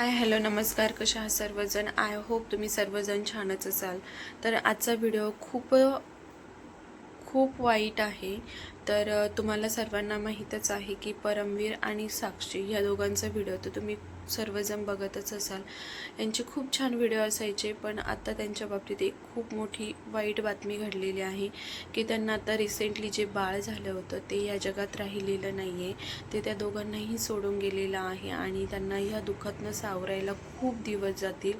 Hi hello नमस्कार. कशा आहात सर्वजण? आय होप तुम्ही सर्वजण छानच असाल. तर आजचा व्हिडिओ खूप खूप वाईट आहे. तर तुम्हाला सर्वांना माहीतच आहे की परमवीर आणि साक्षी ह्या दोघांचा व्हिडिओ तर तुम्ही सर्वजण बघतच असाल. यांचे खूप छान व्हिडिओ असायचे पण आता त्यांच्या बाबतीत एक खूप मोठी वाईट बातमी घडलेली आहे की त्यांना आता रिसेंटली जे बाळ झालं होतं ते या जगात राहिलेलं नाही आहे ते त्या दोघांनाही सोडून गेलेलं आहे आणि त्यांना ह्या दुःखातनं सावरायला खूप दिवस जातील.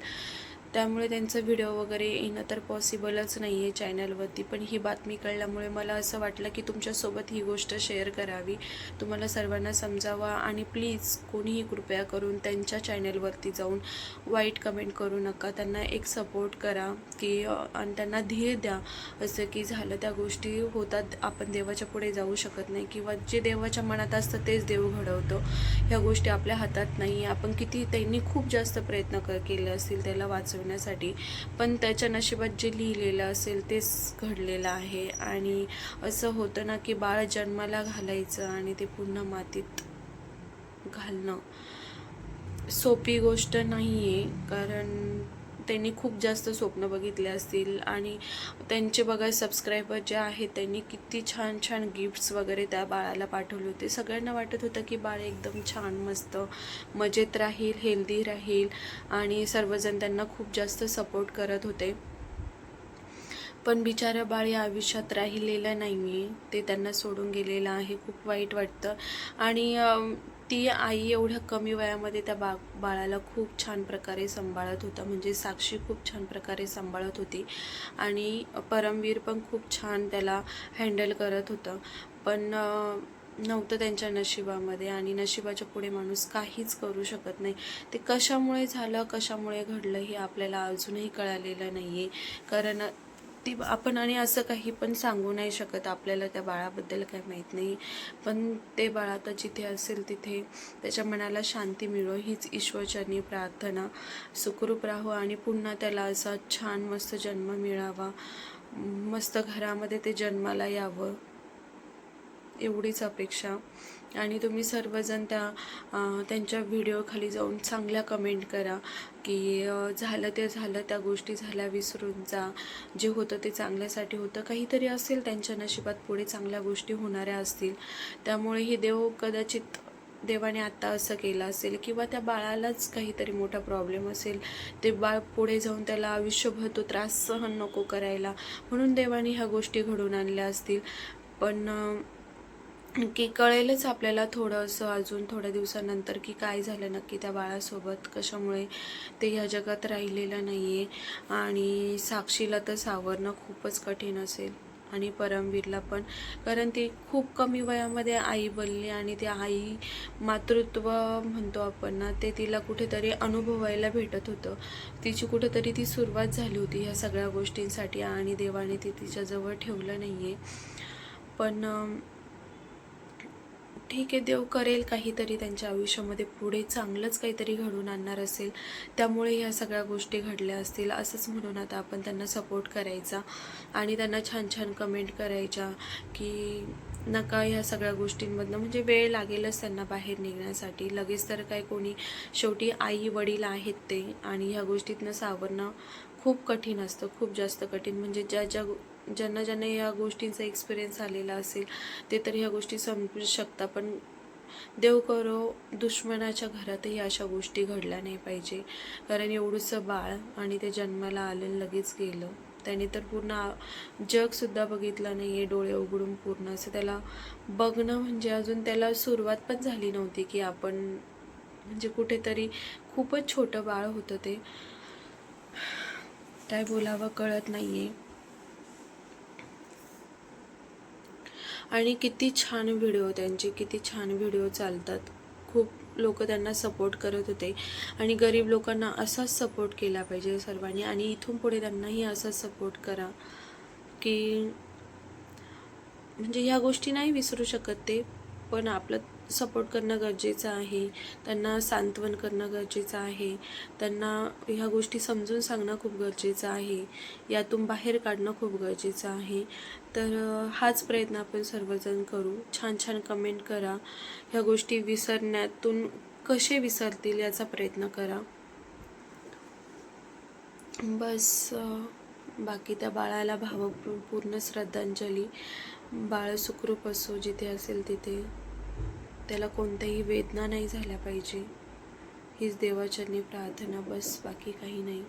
त्यामुळे त्यांचं व्हिडिओ वगैरे येणं तर पॉसिबलच नाही आहे चॅनलवरती पण ही बातमी कळल्यामुळे मला असं वाटलं की तुमच्यासोबत ही गोष्ट शेअर करावी. तुम्हाला सर्वांना समजावा आणि प्लीज कोणीही कृपया करून त्यांच्या चॅनलवरती जाऊन वाईट कमेंट करू नका. त्यांना एक सपोर्ट करा की आणि त्यांना धीर द्या. असं की झालं त्या गोष्टी होतात. आपण देवाच्या पुढे जाऊ शकत नाही किंवा जे देवाच्या मनात असतं तेच देव घडवतो. ह्या गोष्टी आपल्या हातात नाही आपण किती त्यांनी खूप जास्त प्रयत्न क केले असतील त्याला वाचवण्यासाठी पण त्याच्या नशिबात जे लिहिलेलं असेल तेच घडलेलं आहे. आणि असं होतं ना की बाळ जन्माला घालायचं आणि ते पुन्हा मातीत घालणं सोपी गोष्ट नाही आहे कारण त्यांनी खूप जास्त स्वप्न बघितले असतील आणि त्यांचे बघा सबस्क्रायबर जे आहेत त्यांनी किती छान छान गिफ्ट्स वगैरे त्या बाळाला पाठवले होते. सगळ्यांना वाटत होतं की बाळ एकदम छान मस्त मजेत राहील हेल्दी राहील आणि सर्वजण त्यांना खूप जास्त सपोर्ट करत होते. पण बिचारं बाळ या आयुष्यात राहिलेलं नाही आहे ते त्यांना सोडून गेलेलं आहे. खूप वाईट वाटतं. आणि ती आई एवढ्या कमी वयामध्ये त्या बा बाळाला खूप छान प्रकारे सांभाळत होता. म्हणजे साक्षी खूप छान प्रकारे सांभाळत होती. आणि परमवीर पण खूप छान त्याला हँडल करत होतं. पण नव्हतं त्यांच्या नशिबामध्ये आणि नशिबाच्या पुढे माणूस काहीच करू शकत नाही. ते कशामुळे झालं कशामुळे घडलं हे आपल्याला अजूनही कळालेलं नाही आहे कारण ती आपण आणि असं काही पण सांगू नाही शकत. आपल्याला त्या बाळाबद्दल काही माहीत नाही. पण ते बाळ आता जिथे असेल तिथे त्याच्या मनाला शांती मिळो हीच ईश्वरचरणी प्रार्थना. सुखरूप राहो आणि पुन्हा त्याला असा छान मस्त जन्म मिळावा. मस्त घरामध्ये ते जन्माला यावं. एवढीच अपेक्षा. आणि तुम्ही सर्वजण त्या त्यांच्या व्हिडिओखाली जाऊन चांगल्या कमेंट करा की झालं ते झालं त्या गोष्टी झाल्या विसरून जा. जे होतं ते चांगल्यासाठी होतं. काहीतरी असेल त्यांच्या नशिबात पुढे चांगल्या गोष्टी होणाऱ्या असतील. त्यामुळे ही देव कदाचित देवाने आत्ता असं केलं असेल किंवा त्या बाळालाच काहीतरी मोठा प्रॉब्लेम असेल ते बाळ पुढे जाऊन त्याला आयुष्यभर तो त्रास सहन नको करायला म्हणून देवाने ह्या गोष्टी घडून आणल्या असतील. पण की कळेलच आपल्याला थोडंसं अजून थोड्या दिवसानंतर की काय झालं नक्की त्या बाळासोबत कशामुळे ते ह्या जगात राहिलेलं नाही आहे आणि साक्षीला तर सावरणं खूपच कठीण असेल. आणि परमवीरला पण. कारण ती खूप कमी वयामध्ये आई बनली आणि ती आई मातृत्व म्हणतो आपण ना ते तिला कुठेतरी अनुभवायला भेटत होतं. तिची कुठेतरी ती सुरुवात झाली होती ह्या सगळ्या गोष्टींसाठी आणि देवाने ते तिच्याजवळ ठेवलं नाही आहे पण ठीक आहे देव करेल काहीतरी त्यांच्या आयुष्यामध्ये. पुढे चांगलंच काहीतरी घडून आणणार असेल. त्यामुळे ह्या सगळ्या गोष्टी घडल्या असतील असंच म्हणून आता आपण त्यांना सपोर्ट करायचा आणि त्यांना छान छान कमेंट करायच्या की नका ह्या सगळ्या गोष्टींमधनं. म्हणजे वेळ लागेलच त्यांना बाहेर निघण्यासाठी. लगेच तर काय कोणी शेवटी आई वडील आहेत ते आणि ह्या गोष्टीतनं सावरणं खूप कठीण असतं खूप जास्त कठीण. म्हणजे ज्या ज्या ज्यांना ज्यांना या गोष्टींचा एक्सपिरियन्स आलेला असेल ते तर ह्या गोष्टी समजू शकता पण देव करो दुश्मनाच्या घरातही अशा गोष्टी घडल्या नाही पाहिजे. कारण एवढंसं बाळ आणि ते जन्माला आलं आणि लगेच गेलं. त्याने तर पूर्ण जगसुद्धा बघितलं नाही आहे डोळे उघडून पूर्ण. असं त्याला बघणं म्हणजे अजून त्याला सुरुवात पण झाली नव्हती की आपण म्हणजे कुठेतरी खूपच छोटं बाळ होतं ते. काय बोलावं कळत नाही आहे आणि किती छान व्हिडिओ त्यांचे किती छान व्हिडिओ चालतात. खूप लोक त्यांना सपोर्ट करत होते. आणि गरीब लोकांना असाच सपोर्ट केला पाहिजे सर्वांनी. आणि इथून पुढे त्यांनाही असाच सपोर्ट करा की म्हणजे ह्या गोष्टी नाही विसरू शकत ते. पण आपलं सपोर्ट करणं गरजेचं आहे. त्यांना सांत्वन करणं गरजेचं आहे. त्यांना ह्या गोष्टी समजून सांगणं खूप गरजेचं आहे. यातून बाहेर काढणं खूप गरजेचं आहे. तर हाच प्रयत्न आपण सर्वजण करू. छान छान कमेंट करा. ह्या गोष्टी विसरण्यातून कसे विसरतील याचा प्रयत्न करा. बस बाकी त्या बाळाला भावपूर्ण श्रद्धांजली. बाळ सुखरूप असो जिथे असेल तिथे. त्याला कोणत्याही वेदना नाही झाल्या पाहिजे. हीच देवाचरणी प्रार्थना बस बाकी काही नाही.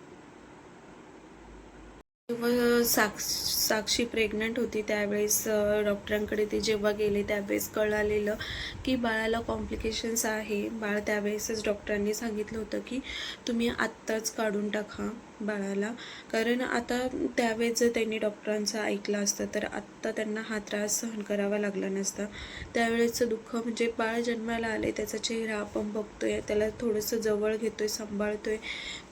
जेव्हा साक्ष साक्षी प्रेग्नंट होती त्यावेळेस डॉक्टरांकडे ते जेव्हा गेले त्यावेळेस कळालेलं की बाळाला कॉम्प्लिकेशन्स आहे. बाळ त्यावेळेसच डॉक्टरांनी सांगितलं होतं की तुम्ही आत्ताच काढून टाका. बाळाला. कारण आता त्यावेळेस जर त्यांनी डॉक्टरांचं ऐकलं असतं तर आत्ता त्यांना हा त्रास सहन करावा लागला नसता. त्यावेळेचं दुःख म्हणजे बाळ जन्माला आले त्याचा चेहरा आपण बघतोय त्याला थोडंसं जवळ घेतोय सांभाळतोय.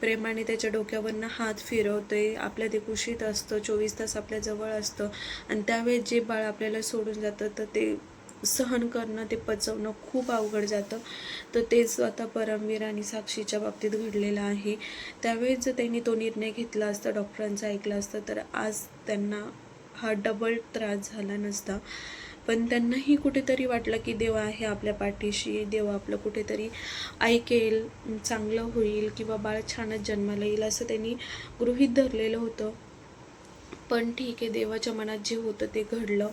प्रेमाने त्याच्या डोक्यावरनं हात फिरवतोय आपल्या ते कुशीत असतं चोवीस तास आपल्या जवळ असतं. आणि त्यावेळेस जे बाळ आपल्याला सोडून जातं तर ते सहन करणं ते पचवणं खूप अवघड जातं. तर तेच आता परमवीर आणि साक्षीच्या बाबतीत घडलेलं आहे. त्यावेळेस जर त्यांनी तो निर्णय घेतला असता डॉक्टरांचा ऐकला असतं तर आज त्यांना हा डबल त्रास झाला नसता. पण त्यांनाही कुठेतरी वाटलं की देव आहे आपल्या पाठीशी देव आपलं कुठेतरी ऐकेल चांगलं होईल किंवा बाळ छानच जन्माला येईल असं त्यांनी गृहीत धरलेलं होतं. पण ठीक आहे देवाच्या मनात जे होतं ते घडलं.